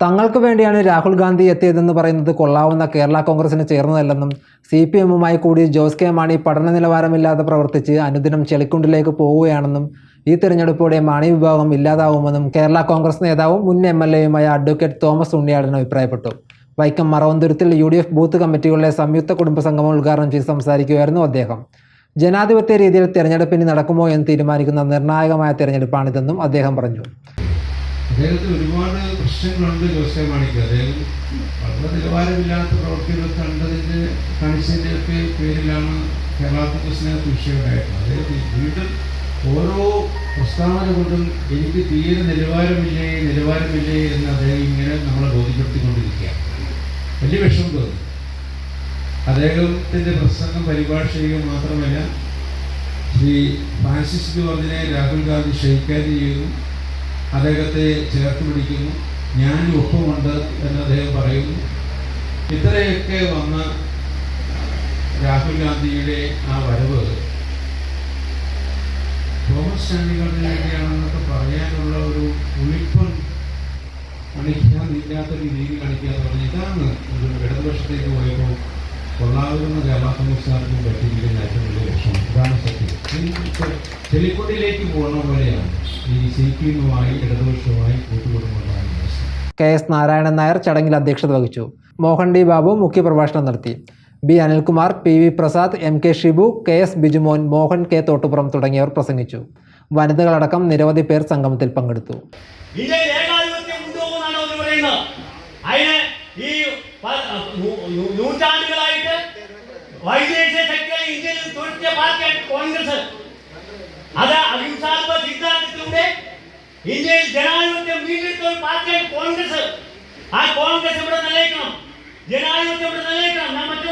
തങ്ങൾക്ക് വേണ്ടിയാണ് രാഹുൽ ഗാന്ധി എത്തിയതെന്ന് പറയുന്നത് കൊള്ളാവുന്ന കേരള കോൺഗ്രസിന് ചേർന്നതല്ലെന്നും സി പി എമ്മുമായി കൂടി ജോസ് കെ മാണി പഠന നിലവാരമില്ലാതെ പ്രവർത്തിച്ച് അനുദിനം ചെളിക്കുണ്ടിലേക്ക് പോവുകയാണെന്നും ഈ തിരഞ്ഞെടുപ്പോടെ മാണി വിഭാഗം ഇല്ലാതാവുമെന്നും കേരള കോൺഗ്രസ് നേതാവും മുൻ എം എൽ എയുമായ അഡ്വക്കേറ്റ് തോമസ് ഉണ്ണിയാടൻ അഭിപ്രായപ്പെട്ടു. വൈക്കം മറവന്തുരത്തിൽ യു ഡി എഫ് ബൂത്ത് കമ്മിറ്റികളുടെ സംയുക്ത കുടുംബ സംഗമം ഉദ്ഘാടനം ചെയ്ത് സംസാരിക്കുകയായിരുന്നു അദ്ദേഹം. ജനാധിപത്യ രീതിയിൽ തിരഞ്ഞെടുപ്പിന് നടക്കുമോ എന്ന് തീരുമാനിക്കുന്ന നിർണായകമായ തിരഞ്ഞെടുപ്പാണിതെന്നും അദ്ദേഹം പറഞ്ഞു. അദ്ദേഹത്തിന് ഒരുപാട് പ്രശ്നങ്ങളുണ്ട് ജോസെ മാണിക്ക്. അദ്ദേഹം വളരെ നിലവാരമില്ലാത്ത പ്രവൃത്തികൾ കണ്ടതിന്റെ കാണിച്ചതിന്റെ ഒക്കെ പേരിലാണ് കേരള കോൺഗ്രസിനകത്ത് വിഷയമുണ്ടായിട്ടുള്ളത് അദ്ദേഹം വീണ്ടും ഓരോ പ്രസ്താവന കൊണ്ടും എനിക്ക് തീരെ നിലവാരമില്ലേ നിലവാരമില്ലേ എന്ന് അദ്ദേഹം ഇങ്ങനെ നമ്മളെ ബോധ്യപ്പെടുത്തിക്കൊണ്ടിരിക്കുക വലിയ വിഷമം തോന്നി. അദ്ദേഹത്തിന്റെ പ്രസംഗം പരിഭാഷ ചെയ്യുക മാത്രമല്ല ശ്രീ ഫ്രാൻസിസ് ജോർജിനെ രാഹുൽ ഗാന്ധി ക്ഷയിക്കാതെ ചെയ്യുന്നു. അദ്ദേഹത്തെ ചേർത്ത് പിടിക്കുന്നു. ഞാൻ ഒപ്പമുണ്ട് എന്ന് അദ്ദേഹം പറയുന്നു. ഇത്രയൊക്കെ വന്ന രാഹുൽ ഗാന്ധിയുടെ ആ വരവ് തോമസ് ചാണ്ടികളുടെ പറയാനുള്ള ഒരു ഉളിപ്പം കാണിക്കാതില്ലാത്ത രീതിയിൽ കാണിക്കാന്ന് പറഞ്ഞ് ഇതാണ് ഒരു ഇടതുപക്ഷത്തേക്ക് പോയപ്പോൾ കൊള്ളാവുന്ന കേരള കോൺഗ്രസ്സുകാർക്കും പറ്റിയിരിക്കുന്ന ഏറ്റവും വലിയ ലക്ഷ്യം. ഇതാണ് സത്യം. ഇപ്പോൾ ചെളിക്കൊണ്ടിലേക്ക് പോകുന്ന പോലെയാണ്. ഈ സി പി എമ്മുമായി ഇടതുപക്ഷവുമായി കൂട്ടുകൂടുന്നതാണ് കെ എസ് നാരായണൻ നായർ ചടങ്ങിൽ അധ്യക്ഷത വഹിച്ചു. മോഹൻ ഡി ബാബു മുഖ്യപ്രഭാഷണം നടത്തി. B Anilkumar P V Prasad M K Shibu K S Bijumon Mohan K Thottupuram തുടങ്ങിയവർ പ്രസംഗിച്ചു. വനിതകളടക്കം നിരവധി പേർ സംഗമത്തിൽ പങ്കെടുത്തു. ഈ പ- നൂ- നൂ- നൂറ്റാണ്ടുകളായിട്ട് വൈദേശിക ശക്തികൾ ഇന്ത്യയിൽ തുറത്തിയ പാർട്ടിയാണ് കോൺഗ്രസ്. അത് അഹിംസാത്മക സിദ്ധാന്തത്തിലൂടെ ഇന്ത്യയിൽ ജനാധിപത്യം വീണ്ടെടുത്ത ഒരു കോൺഗ്രസ്. ആ കോൺഗ്രസ് ഇവിടെ നിലനിൽക്കണം. ജനാധിപത്യം ഇവിടെ നിലനിൽക്കണം. ഞാൻ മറ്റു